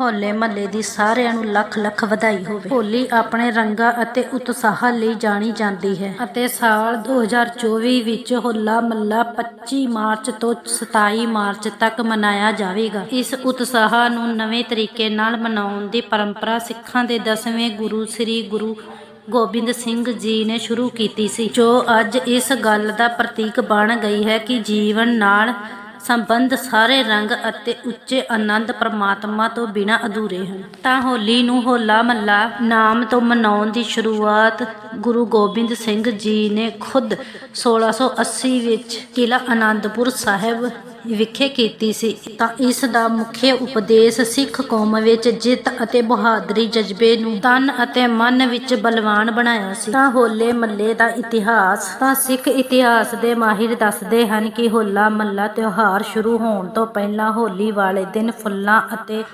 ਹੋਲੇ ਮਹੱਲੇ ਦੀ ਸਾਰਿਆਂ ਨੂੰ ਲੱਖ ਲੱਖ ਵਧਾਈ ਹੋਵੇ। ਹੋਲੀ ਆਪਣੇ ਰੰਗਾਂ ਅਤੇ ਉਤਸ਼ਾਹ ਲਈ ਜਾਣੀ ਜਾਂਦੀ ਹੈ ਅਤੇ ਸਾਲ 2024 ਵਿੱਚ ਹੋਲਾ ਮਹੱਲਾ 25 ਮਾਰਚ ਤੋਂ 27 ਮਾਰਚ ਤੱਕ ਮਨਾਇਆ ਜਾਵੇਗਾ। ਇਸ ਉਤਸ਼ਾਹ ਨੂੰ ਨਵੇਂ ਤਰੀਕੇ ਨਾਲ ਮਨਾਉਣ ਦੀ ਪਰੰਪਰਾ ਸਿੱਖਾਂ ਦੇ ਦਸਵੇਂ ਗੁਰੂ ਸ੍ਰੀ ਗੁਰੂ ਗੋਬਿੰਦ ਸਿੰਘ ਜੀ ਨੇ ਸ਼ੁਰੂ ਕੀਤੀ ਸੀ, ਜੋ ਅੱਜ ਇਸ ਗੱਲ ਦਾ ਪ੍ਰਤੀਕ ਬਣ ਗਈ ਹੈ ਕਿ ਜੀਵਨ ਨਾਲ ਸੰਬੰਧ ਸਾਰੇ ਰੰਗ ਅਤੇ ਉੱਚੇ ਆਨੰਦ ਪ੍ਰਮਾਤਮਾ ਤੋਂ ਬਿਨਾਂ ਅਧੂਰੇ ਹਨ। ਤਾਂ ਹੋਲੀ ਨੂੰ ਹੋਲਾ ਮਹੱਲਾ ਨਾਮ ਤੋਂ ਮਨਾਉਣ ਦੀ ਸ਼ੁਰੂਆਤ ਗੁਰੂ ਗੋਬਿੰਦ ਸਿੰਘ ਜੀ ਨੇ ਖੁਦ 1680 ਵਿੱਚ ਕਿਲਾ ਆਨੰਦਪੁਰ ਸਾਹਿਬ ਵਿਖੇ ਕੀਤੀ ਸੀ। ਤਾਂ ਇਸ ਦਾ ਮੁੱਖ ਉਪਦੇਸ਼ ਸਿੱਖ ਕੌਮ ਵਿੱਚ ਜਿੱਤ ਅਤੇ ਬਹਾਦਰੀ ਜਜ਼ਬੇ ਨੂੰ ਤਨ ਅਤੇ ਮਨ ਵਿੱਚ ਬਲਵਾਨ ਬਣਾਇਆ ਸੀ। ਤਾਂ ਹੋਲੇ ਮੱਲੇ ਦਾ ਇਤਿਹਾਸ ਤਾਂ ਸਿੱਖ ਇਤਿਹਾਸ ਦੇ ਮਾਹਿਰ ਦੱਸਦੇ ਹਨ ਕਿ ਹੋਲਾ ਮਹੱਲਾ ਤਿਉਹਾਰ ਸ਼ੁਰੂ ਹੋਣ ਤੋਂ ਪਹਿਲਾਂ ਹੋਲੀ ਵਾਲੇ ਦਿਨ ਫੁੱਲਾਂ ਅਤੇ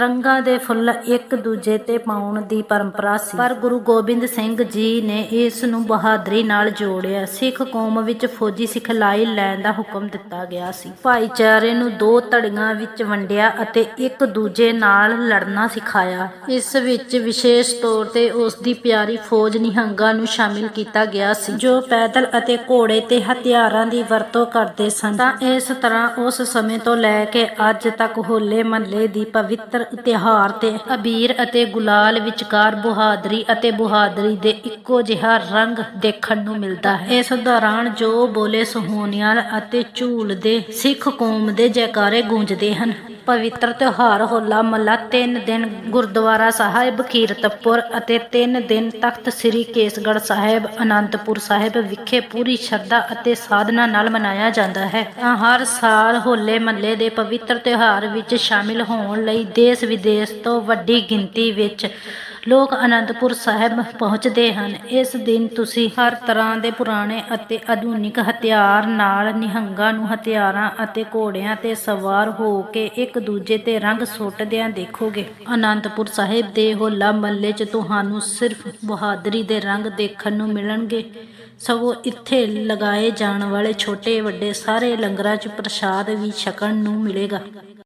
ਰੰਗਾਂ ਦੇ ਫੁੱਲ ਇੱਕ ਦੂਜੇ ਤੇ ਪਾਉਣ ਦੀ ਪਰੰਪਰਾ ਸੀ। ਪਰ ਗੁਰੂ ਗੋਬਿੰਦ ਸਿੰਘ ਜੀ ਨੇ ਇਸ ਨੂੰ ਬਹਾਦਰੀ ਨਾਲ ਜੋੜਿਆ। ਸਿੱਖ ਕੌਮ ਵਿੱਚ ਫੌਜੀ ਸਿਖਲਾਈ ਲੈਣ ਦਾ ਹੁਕਮ ਦਿੱਤਾ ਗਿਆ ਸੀ। ਭਾਈਚਾਰੇ ਨੂੰ ਦੋ ਧੜੀਆਂ ਵਿੱਚ ਵੰਡਿਆ ਅਤੇ ਇੱਕ ਦੂਜੇ ਨਾਲ ਲੜਨਾ ਸਿਖਾਇਆ। ਇਸ ਵਿੱਚ ਵਿਸ਼ੇਸ਼ ਤੌਰ ਤੇ ਉਸ ਦੀ ਪਿਆਰੀ ਫੌਜ ਨਿਹੰਗਾਂ ਨੂੰ ਸ਼ਾਮਿਲ ਕੀਤਾ ਗਿਆ ਸੀ, ਜੋ ਪੈਦਲ ਅਤੇ ਘੋੜੇ ਤੇ ਹਥਿਆਰਾਂ ਦੀ ਵਰਤੋਂ ਕਰਦੇ ਸਨ। ਤਾਂ ਇਸ ਤਰ੍ਹਾਂ ਉਸ ਸਮੇਂ ਤੋਂ ਲੈ ਕੇ ਅੱਜ ਤੱਕ ਹੋਲੇ ਮਹੱਲੇ ਦੀ ਪਵਿੱਤਰ ਤਿਉਹਾਰ ਤੇ ਅਬੀਰ ਅਤੇ ਗੁਲਾਲ ਵਿਚਕਾਰ ਬਹਾਦਰੀ ਅਤੇ ਬਹਾਦਰੀ ਦੇ ਇੱਕੋ ਜਿਹਾ ਰੰਗ ਦੇਖਣ ਨੂੰ ਮਿਲਦਾ ਹੈ। ਇਸ ਦੌਰਾਨ ਜੋ ਬੋਲੇ ਸੁਹੋਨਿਆਲ ਅਤੇ ਝੂਲ ਦੇ ਸਿੱਖ ਕੌਮ ਦੇ ਜੈਕਾਰੇ ਗੂੰਜਦੇ ਹਨ। ਪਵਿੱਤਰ ਤਿਉਹਾਰ ਹੋਲਾ ਮਹੱਲਾ ਤਿੰਨ ਦਿਨ ਗੁਰਦੁਆਰਾ ਸਾਹਿਬ, ਕੀਰਤਪੁਰ ਅਤੇ ਤਿੰਨ ਦਿਨ ਤਖਤ ਸ੍ਰੀ ਕੇਸਗੜ੍ਹ ਸਾਹਿਬ, ਅਨੰਦਪੁਰ ਸਾਹਿਬ ਵਿਖੇ ਪੂਰੀ ਸ਼ਰਧਾ ਅਤੇ ਸਾਧਨਾ ਨਾਲ ਮਨਾਇਆ ਜਾਂਦਾ ਹੈ। ਹਰ ਸਾਲ ਹੋਲੇ ਮਹੱਲੇ ਦੇ ਪਵਿੱਤਰ ਤਿਉਹਾਰ ਵਿੱਚ ਸ਼ਾਮਿਲ ਹੋਣ ਲਈ ਦੇਸ਼ ਵਿਦੇਸ਼ ਤੋਂ ਵੱਡੀ ਗਿਣਤੀ ਵਿੱਚ ਲੋਕ ਅਨੰਦਪੁਰ ਸਾਹਿਬ ਪਹੁੰਚਦੇ ਹਨ। ਇਸ ਦਿਨ ਤੁਸੀਂ ਹਰ ਤਰ੍ਹਾਂ ਦੇ ਪੁਰਾਣੇ ਅਤੇ ਆਧੁਨਿਕ ਹਥਿਆਰ ਨਾਲ ਨਿਹੰਗਾਂ ਨੂੰ ਹਥਿਆਰਾਂ ਅਤੇ ਘੋੜਿਆਂ ਤੇ ਸਵਾਰ ਹੋ ਕੇ ਇੱਕ ਦੂਜੇ ਤੇ ਰੰਗ ਸੁੱਟਦਿਆਂ ਦੇਖੋਗੇ। ਅਨੰਦਪੁਰ ਸਾਹਿਬ ਦੇ ਹੋਲਾ ਮਹੱਲੇ 'ਚ ਤੁਹਾਨੂੰ ਸਿਰਫ ਬਹਾਦਰੀ ਦੇ ਰੰਗ ਦੇਖਣ ਨੂੰ ਮਿਲਣਗੇ। ਸਗੋਂ ਇੱਥੇ ਲਗਾਏ ਜਾਣ ਵਾਲੇ ਛੋਟੇ ਵੱਡੇ ਸਾਰੇ ਲੰਗਰਾਂ 'ਚ ਪ੍ਰਸ਼ਾਦ ਵੀ ਛਕਣ ਨੂੰ ਮਿਲੇਗਾ।